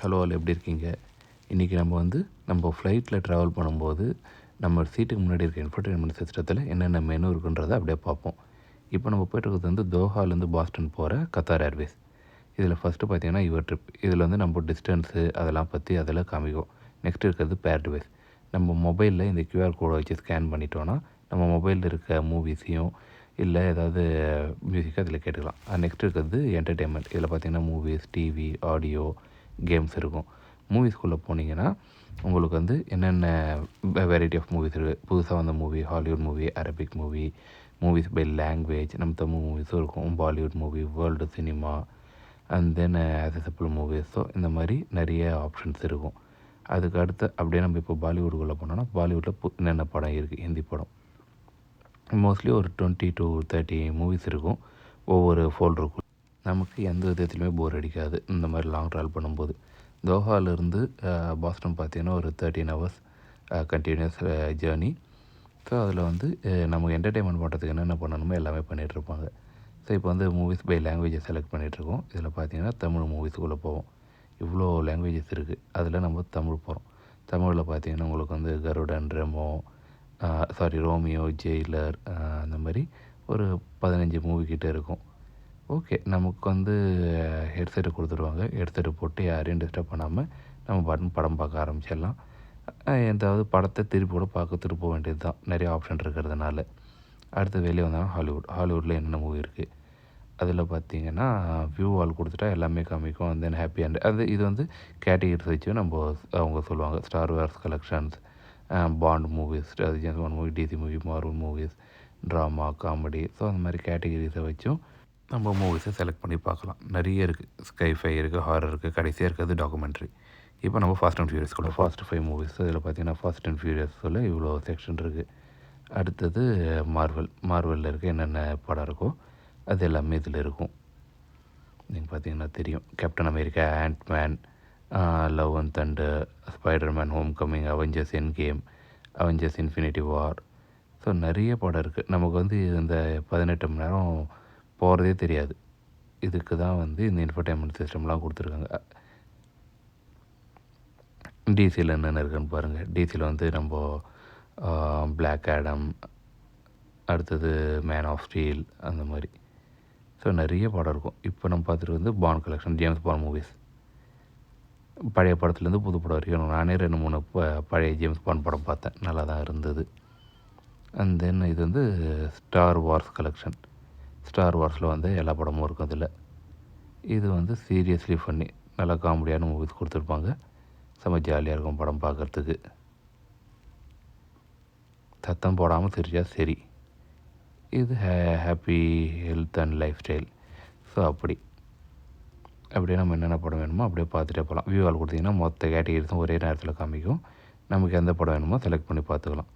Hello all எப்படி இருக்கீங்க? இன்றைக்கி நம்ம வந்து நம்ம ஃப்ளைட்டில் ட்ராவல் பண்ணும்போது நம்ம சீட்டுக்கு முன்னாடி இருக்க இன்ஃபர்டைன்மெண்ட் சிஸ்டத்தில் என்னென்ன மெனு இருக்குன்றதை அப்படியே பார்ப்போம். இப்போ நம்ம போய்ட்டுருக்கிறது வந்து தோஹாலேருந்து பாஸ்டன் போகிற கத்தார் ஏர்வேஸ் இதில் ஃபஸ்ட்டு பார்த்தீங்கன்னா யுவர் ட்ரிப் இதில் வந்து நம்ம டிஸ்டன்ஸு அதெல்லாம் பற்றி அதெல்லாம் காமிக்கும் நெக்ஸ்ட் இருக்கிறது பேர்ட்வேஸ் நம்ம மொபைலில் இந்த கியூஆர் கோடை வச்சு ஸ்கேன் பண்ணிட்டோன்னா நம்ம மொபைலில் இருக்க மூவிஸையும் இல்லை ஏதாவது மியூசிக்காக அதில் கேட்டுக்கலாம். நெக்ஸ்ட் இருக்கிறது என்டர்டெயின்மெண்ட் இதில் பார்த்தீங்கன்னா மூவிஸ் டிவி ஆடியோ கேம்ஸ் இருக்கும். மூவிஸ்குள்ளே போனீங்கன்னா உங்களுக்கு வந்து என்னென்ன வெரைட்டி ஆஃப் மூவிஸ் இருக்குது புதுசாக வந்த movie Hollywood movie Arabic movie movies by language நம்ம தமிழ் மூவிஸும் இருக்கும். Bollywood movie world cinema and then accessible மூவிஸோ இந்த மாதிரி நிறைய ஆப்ஷன்ஸ் இருக்கும். அதுக்கு அடுத்து அப்படியே நம்ம இப்போ பாலிவுட்டுக்குள்ளே போனோம்னா பாலிவுட்டில் பு என்னென்ன படம் இருக்குது ஹிந்தி படம். மோஸ்ட்லி ஒரு டுவெண்ட்டி டு தேர்ட்டி மூவிஸ் இருக்கும். ஒவ்வொரு ஃபோல்டருக்கும் நமக்கு எந்த விதத்துலையுமே போர் அடிக்காது. இந்த மாதிரி லாங் ட்ராவல் பண்ணும்போது. தோஹாலேருந்து பாஸ்டன் பார்த்தீங்கன்னா ஒரு thirteen hours continuous journey so அதில் வந்து நமக்கு என்டர்டெயின்மெண்ட் பண்ணுறதுக்கு என்னென்ன பண்ணணுமோ எல்லாமே பண்ணிகிட்ருப்பாங்க ஸோ இப்போ வந்து மூவிஸ் பை லாங்குவேஜை செலக்ட் பண்ணிகிட்ருக்கோம் இதில் பார்த்தீங்கன்னா தமிழ் மூவிஸுக்குள்ளே போவோம். இவ்வளோ லாங்குவேஜஸ் இருக்குது அதில் நம்ம தமிழ் போகிறோம் தமிழில் பார்த்தீங்கன்னா உங்களுக்கு வந்து Garudan Remo sorry Romeo Jailer அந்த மாதிரி ஒரு பதினஞ்சு மூவி கிட்டே இருக்கும். ஓகே நமக்கு வந்து ஹெட்செட்டு கொடுத்துருவாங்க. ஹெட்செட்டு போட்டு யாரையும் டிஸ்டர்ப் பண்ணாமல் நம்ம பட்டன் படம் பார்க்க ஆரம்பிச்சிடலாம். எந்தாவது படத்தை திருப்பி கூட பார்க்க திருப்ப வேண்டியது தான். நிறைய ஆப்ஷன் இருக்கிறதுனால. அடுத்து வெளியே வந்தாலும் ஹாலிவுட் ஹாலிவுட்டில் என்னென்ன மூவி இருக்குது அதில் பார்த்தீங்கன்னா வியூ ஆல் கொடுத்துட்டா எல்லாமே காமிக்கும். தென் ஹாப்பி அண்ட் அது இது வந்து கேட்டகிரிஸ் வச்சு நம்ம அவங்க சொல்லுவாங்க. Star Wars collections Bond movies அது James Bond movie DC movie Marvel movies drama comedy so அந்த மாதிரி கேட்டகிரிஸை வச்சும் நம்ம மூவிஸை செலக்ட் பண்ணி பார்க்கலாம். நிறைய இருக்குது ஸ்கைஃபை இருக்குது ஹாரர் இருக்குது கடைசியாக இருக்கிறது டாக்குமெண்ட்ரி இப்போ நம்ம ஃபாஸ்ட் அண்ட் ஃபியூரியஸ் கூட ஃபாஸ்ட் ஃபைவ் மூவிஸ் இதில் பார்த்தீங்கன்னா ஃபாஸ்ட் அண்ட் ஃபியூரியஸில் இவ்வளோ செக்ஷன் இருக்குது அடுத்தது மார்வல் மார்வலில் இருக்க என்னென்ன படம் இருக்கோ அது எல்லாமே இதில் இருக்கும். நீங்கள் பார்த்தீங்கன்னா தெரியும். Captain America Ant Man Love and Thunder Spiderman Homecoming Avengers Endgame Avengers Infinity War so நிறைய படம் இருக்குது நமக்கு வந்து இந்த பதினெட்டு மணி நேரம் போகிறதே தெரியாது. இதுக்கு தான் வந்து இந்த இன்ஃபர்டைன்மெண்ட் சிஸ்டம்லாம் கொடுத்துருக்காங்க. டிசியில் என்னென்ன இருக்குன்னு பாருங்கள் டிசியில் வந்து நம்ம பிளாக் ஆடம் அடுத்தது மேன் ஆஃப் ஸ்டீல் அந்த மாதிரி. ஸோ நிறைய படம் இருக்கும். இப்போ நம்ம பார்த்துட்டு வந்து Bond collection James Bond movies பழைய படத்துலேருந்து புது படம் வரைக்கும் நானே ரெண்டு மூணு பழைய ஜேம்ஸ் பான் படம் பார்த்தேன். நல்லா தான் இருந்தது. அண்ட் தென் இது வந்து ஸ்டார் வார்ஸ் கலெக்ஷன் ஸ்டார் வார்ஸில் வந்து எல்லா படமும் இருக்கும் அதில் இது வந்து சீரியஸ்லி ஃபன்னி நல்லா காமெடியான மூவிஸ் கொடுத்துருப்பாங்க. செம்ம ஜாலியாக இருக்கும் படம் பார்க்குறதுக்கு சத்தம் போடாமல் சிரிச்சா சரி. இது hey happy health and life style so அப்படி. அப்படியே நம்ம என்னென்ன படம் வேணுமோ அப்படியே பார்த்துட்டே போகலாம். வியூவால் கொடுத்திங்கன்னா கொடுத்தீங்கன்னா மொத்த கேட்டகிரிஸும் ஒரே நேரத்தில் காமிக்கும். நமக்கு எந்த படம் வேணுமோ செலக்ட் பண்ணி பார்த்துக்கலாம்.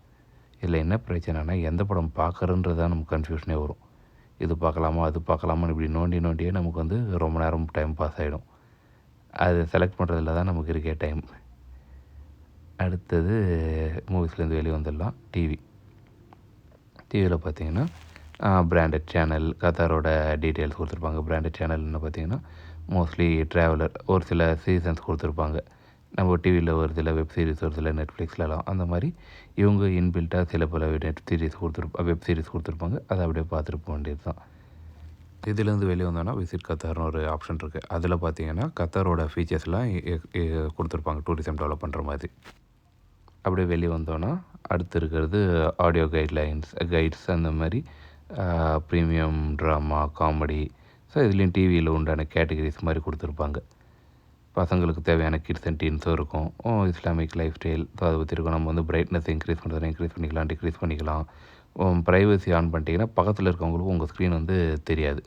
இதில் என்ன பிரச்சனைனா எந்த படம் பார்க்குறன்றது தான் நமக்கு கன்ஃபியூஷனே வரும். இது பார்க்கலாமா அது பார்க்கலாமான்னு இப்படி நோண்டி நோண்டியே நமக்கு வந்து ரொம்ப நேரம் டைம் பாஸ் ஆகிடும் அது செலக்ட் பண்ணுறதுல தான் நமக்கு இருக்கே டைம் அடுத்தது மூவிஸ்லேருந்து வெளியே வந்துடலாம். டிவி டிவியில் பார்த்தீங்கன்னா பிராண்டட் சேனல் கத்தாரோட டீட்டெயில்ஸ் கொடுத்துருப்பாங்க. பிராண்டட் சேனல்னு பார்த்தீங்கன்னா மோஸ்ட்லி ட்ராவலர் ஒரு சில சீசன்ஸ் கொடுத்துருப்பாங்க. நம்ம டிவியில் வருதில்ல வெப் சீரிஸ் வருதில்ல நெட்ஃப்ளிக்ஸ்லலாம் அந்த மாதிரி இவங்க இன்பில்ட்டாக சில பல நெட் சீரிஸ் கொடுத்துருப்பா வெப் சீரிஸ் கொடுத்துருப்பாங்க. அதை அப்படியே பார்த்துட்டு போக வேண்டியது தான் இதுலேருந்து வெளியே வந்தோன்னா விசிட் கத்தார்னு ஒரு ஆப்ஷன் இருக்குது அதில் பார்த்தீங்கன்னா கத்தாரோட ஃபீச்சர்ஸ்லாம் கொடுத்துருப்பாங்க. டூரிசம் டெவலப் பண்ணுற மாதிரி. அப்படியே வெளியே வந்தோன்னா அடுத்து இருக்கிறது ஆடியோ கைட்லைன்ஸ் கைட்ஸ் அந்த மாதிரி ப்ரீமியம் ட்ராமா காமெடி ஸோ இதுலேயும் டிவியில் உண்டான கேட்டகரிஸ் மாதிரி கொடுத்துருப்பாங்க. பசங்களுக்கு தேவையான கிட்ஸ் அண்ட் டீன்ஸும் இருக்கும். இஸ்லாமிக் லைஃப் ஸ்டைல் ஸோ அதை பற்றி இருக்கும் நம்ம வந்து பிரைட்னஸ் இன்க்ரீஸ் பண்ணுறது இன்க்ரீஸ் பண்ணிக்கலாம் டிக்ரீஸ் பண்ணிக்கலாம். ப்ரைவசி ஆன் பண்ணிட்டீங்கன்னா பக்கத்தில் இருக்கவங்களுக்கும் உங்கள் ஸ்க்ரீன் வந்து தெரியாது.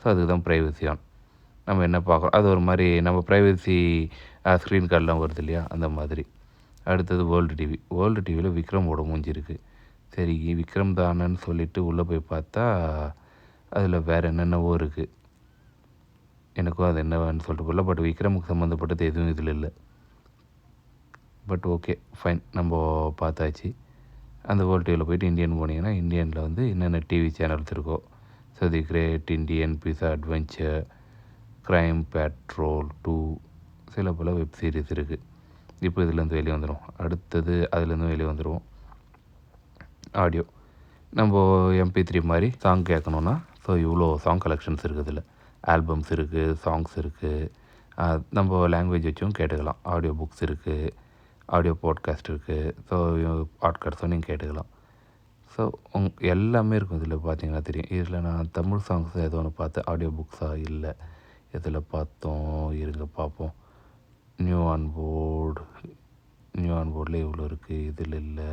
ஸோ அதுக்கு தான் ப்ரைவசி ஆன் நம்ம என்ன பார்க்குறோம்? அது ஒரு மாதிரி நம்ம ப்ரைவசி ஸ்க்ரீன் கார்டெலாம் வருது இல்லையா? அந்த மாதிரி. அடுத்தது வேர்ல்டு டிவி வேர்ல்டு டிவியில் விக்ரமோட மூஞ்சி இருக்குது சரி விக்ரம் தானன்னு சொல்லிவிட்டு உள்ளே போய் பார்த்தா அதில் வேறு என்னென்னவோ இருக்குது எனக்கும் அது என்னவான்னு சொல்லிட்டு போகல. பட் விக்ரமுக்கு சம்மந்தப்பட்டது எதுவும் இதில் இல்லை. பட் ஓகே ஃபைன் நம்ம பார்த்தாச்சு. அந்த வேர்ல்டு டிவியில் போயிட்டு இந்தியன் போனீங்கன்னா இந்தியனில் வந்து என்னென்ன டிவி சேனல்ஸ் இருக்கோ so the great Indian pizza adventure crime patrol two சில பல வெப் சீரிஸ் இருக்குது இப்போ இதுலேருந்து வெளியே வந்துடும் அடுத்தது அதுலேருந்து வெளியே வந்துடுவோம் ஆடியோ நம்ம எம்பி த்ரீ மாதிரி சாங் கேட்கணுன்னா ஸோ இவ்வளோ சாங் கலெக்ஷன்ஸ் இருக்குது இதில். ஆல்பம்ஸ் இருக்குது சாங்ஸ் இருக்குது நம்ம லாங்குவேஜ் வச்சும் கேட்டுக்கலாம். ஆடியோ புக்ஸ் இருக்குது ஆடியோ பாட்காஸ்ட் இருக்குது ஸோ பாட்காஸ்ட்டும் நீங்கள் கேட்டுக்கலாம். ஸோ உங் எல்லாமே இருக்கும் இதில் பார்த்தீங்கன்னா தெரியும். இதில் நான் தமிழ் சாங்ஸ் ஏதோ ஒன்று பார்த்தேன் ஆடியோ புக்ஸாக இல்லை. இதில் பார்த்தோம் இருங்க பார்ப்போம். New on board new on போர்டில் இவ்வளோ இருக்குது இதில் இல்லை.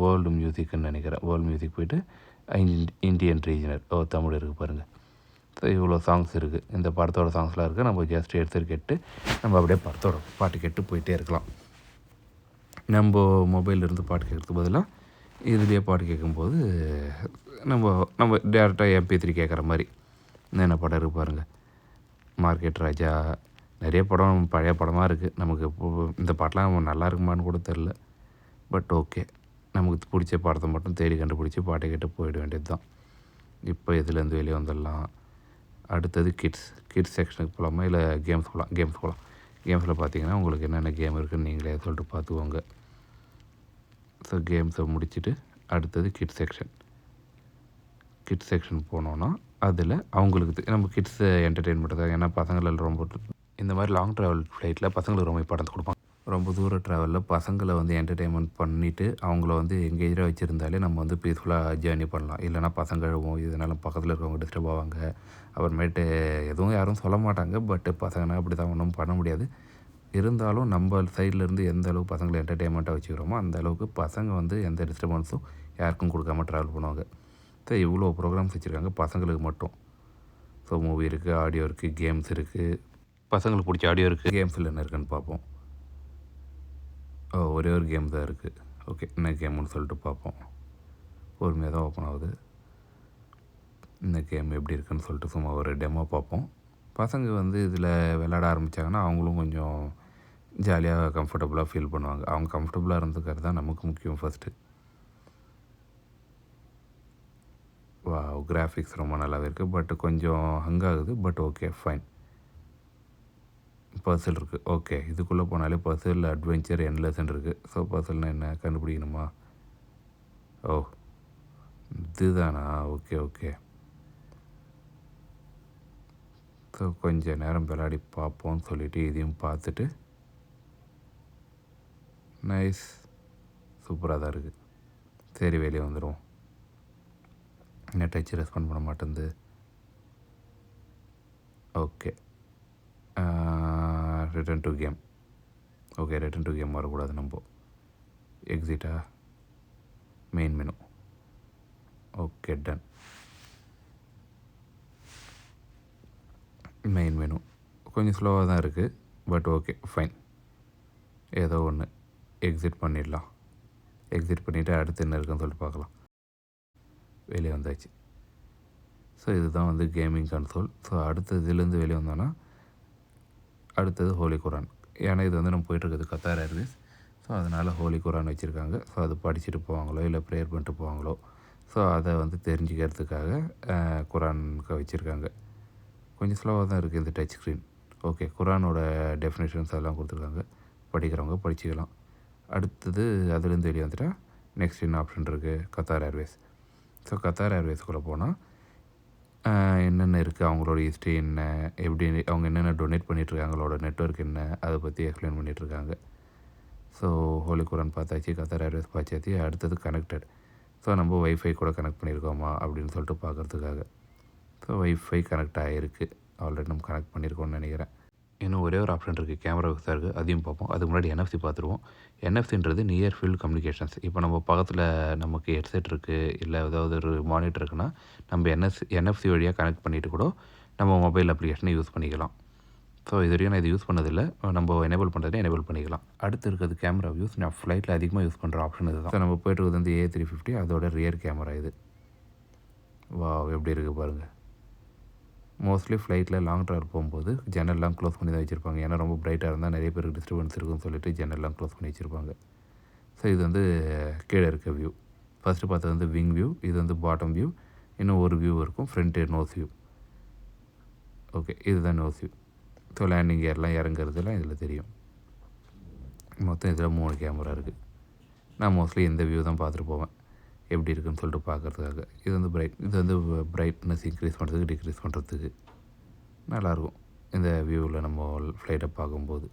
வேர்ல்டு மியூசிக்னு நினைக்கிறேன். வேர்ல்டு மியூசிக் போயிட்டு இந்தியன் ரீஜனல் ஓ தமிழ் இருக்குது பாருங்கள் ஸோ இவ்வளோ சாங்ஸ் இருக்குது இந்த படத்தோட சாங்ஸ்லாம் இருக்குது நம்ம ஜஸ்ட் எடுத்து கேட்டு நம்ம அப்படியே படத்தோட பாட்டு கேட்டு போயிட்டே இருக்கலாம். நம்ம மொபைலில் இருந்து பாட்டு கேட்குறதுக்கு பதிலாக இதுலேயே பாட்டு கேட்கும்போது நம்ம நம்ம டேரெக்டாக எம்பி த்ரீ கேட்குற மாதிரி என்னென்ன படம் இருக்குது பாருங்கள் மார்க்கெட் ராஜா நிறைய படம் பழைய படமாக இருக்குது நமக்கு இந்த பாட்டெலாம் நல்லா இருக்குமான்னு கூட தெரில. பட் ஓகே நமக்கு பிடிச்ச படத்தை மட்டும் தேடி கண்டுபிடிச்சி பாட்டை கேட்டு போயிட வேண்டியது தான் இப்போ இதுலேருந்து வெளியே வந்துடலாம்? அடுத்தது கிட்ஸ் கிட்ஸ் செக்ஷனுக்கு போகலாமா இல்லை கேம்ஸ் போகலாம் கேம்ஸ் போகலாம் கேம்ஸில் பார்த்தீங்கன்னா உங்களுக்கு என்னென்ன கேம் இருக்குதுன்னு நீங்களே சொல்லிட்டு பார்த்துக்கோங்க. ஸோ கேம்ஸை முடிச்சுட்டு அடுத்தது கிட்ஸ் செக்ஷன் கிட்ஸ் செக்ஷன் போனோன்னா அதில் அவங்களுக்கு நம்ம கிட்ஸ் என்டர்டெயின்மெண்ட் தான் ஏன்னா பசங்களில் ரொம்ப இந்த மாதிரி லாங் ட்ராவல் ஃப்ளைட்டில் பசங்களுக்கு ரொம்ப இம்பார்ட்டன்ஸ் கொடுப்பாங்க. ரொம்ப தூர ட்ராவலில் பசங்களை வந்து என்டர்டெயின்மெண்ட் பண்ணிவிட்டு அவங்கள வந்து எங்கேஜாக வச்சுருந்தாலே நம்ம வந்து பீஸ்ஃபுல்லாக ஜேர்னி பண்ணலாம். இல்லைனா பசங்க எழுவோம் இதனால பக்கத்தில் இருக்கவங்க டிஸ்டர்ப் ஆவாங்க. அப்புறமேட்டு எதுவும் யாரும் சொல்ல மாட்டாங்க. பட்டு பசங்கன்னா அப்படி தான் ஒன்றும் பண்ண முடியாது. இருந்தாலும் நம்ம சைட்லேருந்து எந்த அளவுக்கு பசங்களை என்டர்டெயின்மெண்ட்டாக வச்சுக்கிறோமோ அந்த அளவுக்கு பசங்க வந்து எந்த டிஸ்டர்பன்ஸும் யாருக்கும் கொடுக்காம ட்ராவல் பண்ணுவாங்க. ஸோ இவ்வளோ ப்ரோக்ராம்ஸ் வச்சுருக்காங்க பசங்களுக்கு மட்டும். ஸோ மூவி இருக்குது ஆடியோ இருக்குது கேம்ஸ் இருக்குது பசங்களுக்கு பிடிச்ச ஆடியோ இருக்குது கேம்ஸில் என்ன இருக்குன்னு பார்ப்போம். ஓ ஒரே ஒரு கேம் தான் இருக்குது ஓகே என்ன கேம்னு சொல்லிட்டு பார்ப்போம். பொறுமையாக தான் ஓப்பன் ஆகுது. இந்த கேம் எப்படி இருக்குன்னு சொல்லிட்டு சும்மா ஒரு டெமோ பார்ப்போம். பசங்க வந்து இதில் விளையாட ஆரம்பித்தாங்கன்னா அவங்களும் கொஞ்சம் ஜாலியாக கம்ஃபர்டபுளாக ஃபீல் பண்ணுவாங்க. அவங்க கம்ஃபர்டபுளாக இருந்துக்கிறது தான் நமக்கு முக்கியம் ஃபஸ்ட்டு வா கிராஃபிக்ஸ் ரொம்ப நல்லாவே இருக்குது பட் கொஞ்சம் ஹங் ஆகுது. பட் ஓகே ஃபைன் பர்சல் இருக்குது ஓகே இதுக்குள்ளே போனாலே பர்சல் அட்வென்ச்சர் என்லெஸ்ன்னு இருக்குது ஸோ பர்சல்னால் என்ன? கண்டுபிடிக்கணுமா? ஓ இதுதானா? ஓகே ஓகே ஸோ கொஞ்சம் நேரம் விளையாடி பார்ப்போம்னு சொல்லிவிட்டு இதையும் பார்த்துட்டு நைஸ் சூப்பராக தான் இருக்குது சரி வெளியே வந்துடுவோம் என்ன டச் ரெஸ்பாண்ட் பண்ண மாட்டேங்குது okay return to game okay return to game வரக்கூடாது நம்ம. எக்ஸிட்டா main menu okay done main menu கொஞ்சம் ஸ்லோவாக தான் இருக்குது பட் ஓகே ஃபைன் ஏதோ ஒன்று எக்ஸிட் பண்ணிடலாம். எக்ஸிட் பண்ணிவிட்டு அடுத்து என்ன இருக்குன்னு சொல்லிட்டு பார்க்கலாம். வெளியே வந்தாச்சு. ஸோ இதுதான் வந்து கேமிங் கன்சோல் ஸோ அடுத்த இதுலேருந்து வெளியே வந்தோன்னா அடுத்தது ஹோலி குரான் ஏன்னா இது வந்து நம்ம போயிட்டுருக்குது கத்தார் ஏர்வேஸ் ஸோ அதனால் ஹோலி குரான் வச்சுருக்காங்க. ஸோ அது படிச்சுட்டு போவாங்களோ இல்லை ப்ரேயர் பண்ணிட்டு போவாங்களோ ஸோ அதை வந்து தெரிஞ்சுக்கிறதுக்காக குரானுக்கு வச்சுருக்காங்க. கொஞ்சம் ஸ்லோவாக தான் இருக்குது இந்த டச் ஸ்க்ரீன் ஓகே குரானோட டெஃபினேஷன்ஸ் அதெல்லாம் கொடுத்துருக்காங்க. படிக்கிறவங்க படிச்சுக்கலாம். அடுத்தது அதுலேருந்து வெளியே வந்துட்டால் நெக்ஸ்ட் என்ன ஆப்ஷன் இருக்குது கத்தார் ஏர்வேஸ் ஸோ கத்தார் ஏர்வேஸ்குள்ளே போனால் என்னென்ன இருக்குது அவங்களோட ஹிஸ்ட்ரி என்ன? எப்படி அவங்க என்னென்ன டொனேட் பண்ணிகிட்ருக்காங்களோட நெட்ஒர்க் என்ன? அதை பற்றி எக்ஸ்பிளைன் பண்ணிகிட்ருக்காங்க ஸோ ஹோலி குரான் பார்த்தாச்சு கத்தார் ஏர்வேஸ் பார்த்தாச்சு அடுத்தது கனெக்டட் ஸோ நம்ம ஒய்ஃபை கூட கனெக்ட் பண்ணியிருக்கோமா அப்படின்னு சொல்லிட்டு பார்க்குறதுக்காக. ஸோ ஒய்ஃபை கனெக்ட் ஆகிருக்கு ஆல்ரெடி நம்ம கனெக்ட் பண்ணியிருக்கோம்னு நினைக்கிறேன். இன்னும் ஒரே ஒரு ஆப்ஷன் இருக்குது கேமரா தான் இருக்குது அதையும் பார்ப்போம். அதுக்கு முன்னாடி என்எஃப்சி பார்த்துருவோம். என்எஃப்சின்றது நியர் ஃபீல்டு கம்யூனிகேஷன்ஸ் இப்போ நம்ம பக்கத்தில் நமக்கு ஹெட்செட் இருக்குது இல்லை ஏதாவது ஒரு மானிட்டர் இருக்குன்னா நம்ம என்எஸ் என்எஃப்சி வழியாக கனெக்ட் பண்ணிவிட்டு கூட நம்ம மொபைல் அப்ளிகேஷனை யூஸ் பண்ணிக்கலாம். ஸோ இது வரையும் நான் இது யூஸ் பண்ணதில்லை. நம்ம எனேபிள் பண்ணுறதை எனேபிள் பண்ணிக்கலாம். அடுத்து இருக்கிறது கேமரா வியூஸ் நான் ஃப்ளைட்டில் அதிகமாக யூஸ் பண்ணுற ஆப்ஷன் இதுதான் ஸோ நம்ம போயிட்டு இருக்கிறது வந்து ஏ த்ரீ ஃபிஃப்டி அதோட ரியர் கேமரா இது. வா எப்படி இருக்குது பாருங்கள் மோஸ்ட்லி ஃப்ளைட்டில் லாங் ட்ராவல் போகும்போது ஜன்னல்லாம் க்ளோஸ் பண்ணி தான் வச்சுருப்பாங்க. ஏன்னா ரொம்ப ப்ரைட்டாக இருந்தால் நிறைய பேருக்கு டிஸ்டர்பன்ஸ் இருக்குன்னு சொல்லிட்டு ஜன்னல்லாம் க்ளோஸ் பண்ணி வச்சுருப்பாங்க. ஸோ இது வந்து கீழே இருக்க வியூ ஃபஸ்ட்டு பார்த்தது வந்து விங் வியூ இது வந்து பாட்டம் வியூ இன்னும் ஒரு வியூ இருக்கும் ஃப்ரண்ட்டு நோஸ் வியூ ஓகே இதுதான் நோஸ் வியூ ஸோ லேண்டிங் ஏர்லாம் இறங்குறதுலாம் இதில் தெரியும். மொத்தம் இதில் மூணு கேமரா இருக்குது நான் மோஸ்ட்லி இந்த வியூ தான் பார்த்துட்டு போவேன். எப்படி இருக்குன்னு சொல்லிட்டு பார்க்குறதுக்காக. இது வந்து பிரைட் இது வந்து பிரைட்னஸ் இன்க்ரீஸ் பண்ணுறதுக்கு டிக்ரீஸ் பண்ணுறதுக்கு நல்லாயிருக்கும். இந்த வியூவில் நம்ம ஃப்ளைட்டை பார்க்கும்போது.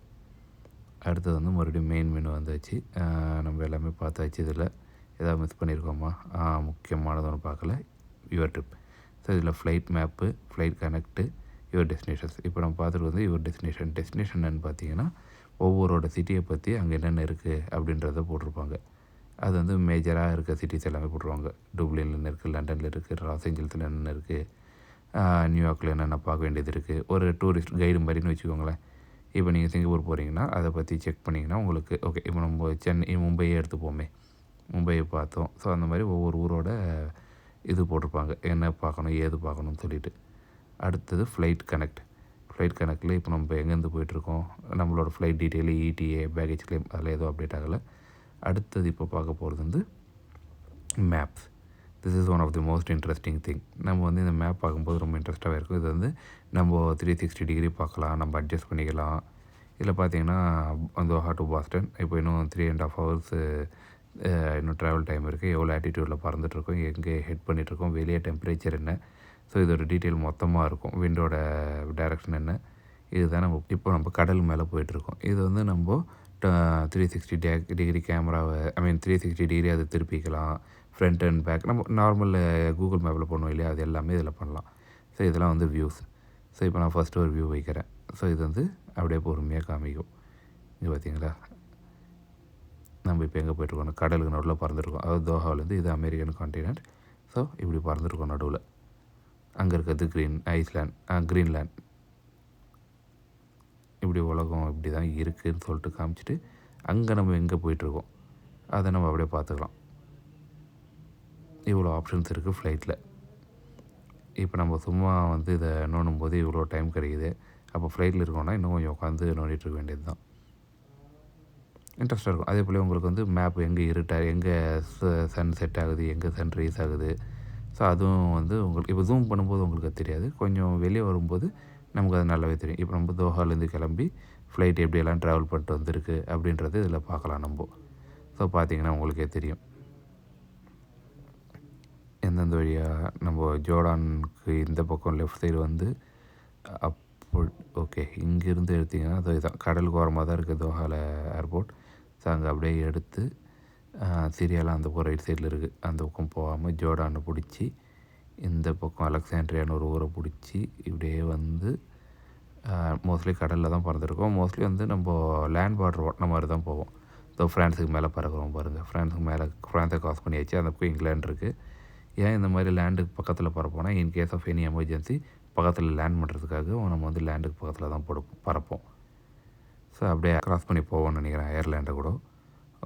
அடுத்தது வந்து மறுபடியும் மெயின் மெனு வந்தாச்சு. நம்ம எல்லாமே பார்த்தாச்சு இதில். எதாவது மிஸ் பண்ணியிருக்கோமா? முக்கியமானது ஒன்று பார்க்கல. யுவர் ட்ரிப் ஸோ இதில் flight map flight connect your destinations இப்போ நம்ம பார்த்துட்டு வந்து யுவர் டெஸ்டினேஷன் டெஸ்டினேஷன் பார்த்தீங்கன்னா ஒவ்வொருவோட சிட்டியை பற்றி அங்கே என்னென்ன இருக்குது அப்படின்றத போட்டிருப்பாங்க. அது வந்து மேஜராக இருக்க சிட்டிஸ் எல்லாமே போட்டுருவாங்க. டூப்ளினில் இருக்குது லண்டனில் இருக்குது லாஸ் ஏஞ்சல்ஸில் என்னென்ன இருக்குது நியூயார்க்கில் என்னென்ன பார்க்க வேண்டியது இருக்குது ஒரு டூரிஸ்ட் கைடு மாதிரின்னு வச்சுக்கோங்களேன். இப்போ நீங்கள் சிங்கப்பூர் போகிறீங்கன்னா அதை பற்றி செக் பண்ணிங்கன்னா உங்களுக்கு ஓகே இப்போ நம்ம சென்னை மும்பையே எடுத்துப்போமே. மும்பையை பார்த்தோம். ஸோ அந்த மாதிரி ஒவ்வொரு ஊரோட இது போட்டிருப்பாங்க. என்ன பார்க்கணும் ஏது பார்க்கணும்னு சொல்லிட்டு. அடுத்தது ஃப்ளைட் கனெக்ட் ஃப்ளைட் கனெக்டில் இப்போ நம்ம எங்கேருந்து போயிட்டுருக்கோம்? நம்மளோட flight detail ETA baggage claim அதில் எதுவும் அப்டேட் ஆகலை. அடுத்தது இப்போ பார்க்க போகிறது வந்து maps this is one of the most interesting thing நம்ம வந்து இந்த மேப் பார்க்கும்போது ரொம்ப இன்ட்ரெஸ்ட்டாக இருக்கும். இது வந்து நம்ம த்ரீ சிக்ஸ்டி டிகிரி பார்க்கலாம் நம்ம அட்ஜஸ்ட் பண்ணிக்கலாம். இதில் பார்த்தீங்கன்னா தோஹா டு பாஸ்டன் இப்போ இன்னும் த்ரீ அண்ட் ஆஃப் ஹவர்ஸ் இன்னும் ட்ராவல் டைம் இருக்குது எவ்வளோ ஆட்டிடியூடில் பறந்துட்டுருக்கோம் எங்கே ஹெட் பண்ணிகிட்ருக்கோம் வெளியே டெம்பரேச்சர் என்ன. ஸோ இதோட டீட்டெயில் மொத்தமாக இருக்கும். விண்டோட டைரக்ஷன் என்ன. இதுதான் நம்ம இப்போ நம்ம கடல் மேலே போயிட்டுருக்கோம் இது வந்து நம்ம த்ரீ சிக்ஸ்டி டே டிகிரி கேமராவை I mean three sixty degree அதை திருப்பிக்கலாம். ஃப்ரண்ட் அண்ட் பேக் நம்ம நார்மல் கூகுள் மேப்பில் பண்ணுவோம் இல்லையா? அது எல்லாமே இதில் பண்ணலாம். ஸோ இதெல்லாம் வந்து வியூஸ் ஸோ இப்போ நான் ஃபஸ்ட்டு ஒரு வியூ வைக்கிறேன். ஸோ இது வந்து அப்படியே பொறுமையாக காமிக்கும். இங்கே பார்த்தீங்களா நம்ம இப்போ எங்கே போயிட்டுருக்கோம் கடலுக்கு நடுவில் பறந்துருக்கோம். அதாவது தோஹாவிலேருந்து இது அமெரிக்கன் கான்டினென்ட் ஸோ இப்படி பறந்துருக்கோம் நடுவில். அங்கே இருக்கிறது க்ரீன் ஐஸ்லேண்ட் க்ரீன்லேண்ட் இப்படி உலகம் இப்படி தான் இருக்குதுன்னு சொல்லிட்டு காமிச்சிட்டு அங்கே நம்ம எங்கே போயிட்டுருக்கோம்? அதை நம்ம அப்படியே பார்த்துக்கலாம். இவ்வளோ ஆப்ஷன்ஸ் இருக்குது ஃப்ளைட்டில் இப்போ நம்ம சும்மா வந்து இதை நோண்டும் போது இவ்வளோ டைம் கிடைக்குது. அப்போ ஃப்ளைட்டில் இருக்கோம்னா இன்னும் கொஞ்சம் உட்காந்து நோண்டிகிட்டு இருக்க வேண்டியது தான். இன்ட்ரெஸ்ட்டாக இருக்கும். அதே போல் உங்களுக்கு வந்து மேப் எங்கே இருட்டாக எங்கே சன் செட் ஆகுது எங்கே சன் ரைஸ் ஆகுது. ஸோ அதுவும் வந்து உங்களுக்கு இப்போ ஜூம் பண்ணும்போது உங்களுக்கு தெரியாது. கொஞ்சம் வெளியே வரும்போது நமக்கு அது நல்லாவே தெரியும். இப்போ நம்ம தோஹாலேருந்து கிளம்பி ஃப்ளைட் எப்படியெல்லாம் ட்ராவல் பண்ணிட்டு வந்திருக்கு அப்படின்றது இதில் பார்க்கலாம் நம்ம. ஸோ பார்த்தீங்கன்னா உங்களுக்கே தெரியும். எந்தெந்த வழியாக நம்ம ஜோர்டானுக்கு இந்த பக்கம் லெஃப்ட் சைடு வந்து அப்போ ஓகே இங்கேருந்து எடுத்திங்கன்னா அது இதுதான் கடலுக்கு ஓரமாக தான் இருக்குது தோஹாவில் ஏர்போர்ட் ஸோ அங்கே அப்படியே எடுத்து சிரியாலாம் அந்த பக்கம் ரைட் சைடில் இருக்குது அந்த பக்கம் போகாமல் ஜோர்டானை பிடிச்சி இந்த பக்கம் அலெக்சாண்ட்ரியான்னு ஒரு ஊரை பிடிச்சி இப்படியே வந்து மோஸ்ட்லி கடலில் தான் பறந்துருக்கோம். மோஸ்ட்லி வந்து நம்ம லேண்ட் பார்டர் ஓட்டின மாதிரி தான் போவோம். ஸோ ஃப்ரான்ஸுக்கு மேலே பறக்கிறோம் பாருங்கள் ஃப்ரான்ஸுக்கு மேலே ஃப்ரான்ஸை கிராஸ் பண்ணியாச்சு. அந்த பக்கம் இங்கிலாந்து இருக்குது ஏன் இந்த மாதிரி லேண்டுக்கு பக்கத்தில் பறப்போம்னா in case of any emergency பக்கத்தில் லேண்ட் பண்ணுறதுக்காக நம்ம வந்து லேண்டுக்கு பக்கத்தில் தான் போட பறப்போம். ஸோ அப்படியே கிராஸ் பண்ணி போவோம்னு நினைக்கிறேன் ஏர்லேண்டை கூட.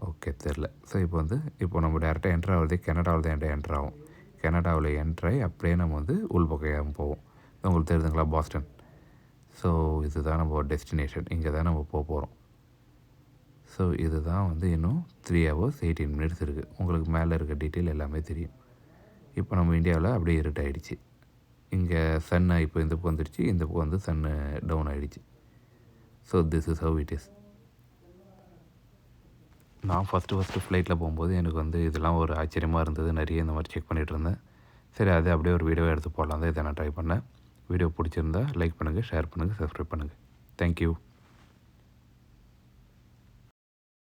ஓகே தெரில ஸோ இப்போ வந்து இப்போ நம்ம டேரெக்டாக என்ட்ரு ஆகுறது கனடாவில் தான் என்ட்ரு ஆகும். கனடாவில் என்ட்ரை அப்படியே நம்ம வந்து உள்பக்கம் போவோம். உங்களுக்கு தெரியுதுங்களா பாஸ்டன்? ஸோ இதுதான் நம்ம டெஸ்டினேஷன் இங்கே தான் நம்ம போக போகிறோம் ஸோ இதுதான் வந்து இன்னும் த்ரீ ஹவர்ஸ் எயிட்டீன் மினிட்ஸ் இருக்குது உங்களுக்கு மேலே இருக்க டீட்டெயில் எல்லாமே தெரியும். இப்போ நம்ம இந்தியாவில் அப்படியே இருட்டாயிடுச்சு இங்கே சன்னு இப்போ இந்த பக்கம் வந்துடுச்சு இந்த பக்கம் வந்து சன்னு டவுன் ஆகிடுச்சு so this is how it is நான் ஃபஸ்ட்டு ஃபஸ்ட்டு ஃப்ளைட்டில் போகும்போது எனக்கு வந்து இதெல்லாம் ஒரு ஆச்சரியமாக இருந்தது. நிறைய இந்த மாதிரி செக் பண்ணிகிட்டு இருந்தேன். சரி அது அப்படியே ஒரு வீடியோ எடுத்து போடலாம் தான் இதை நான் ட்ரை பண்ணேன். வீடியோ பிடிச்சிருந்தா லைக் பண்ணுங்கள் ஷேர் பண்ணுங்கள் சப்ஸ்கிரைப் பண்ணுங்கள் தேங்க்யூ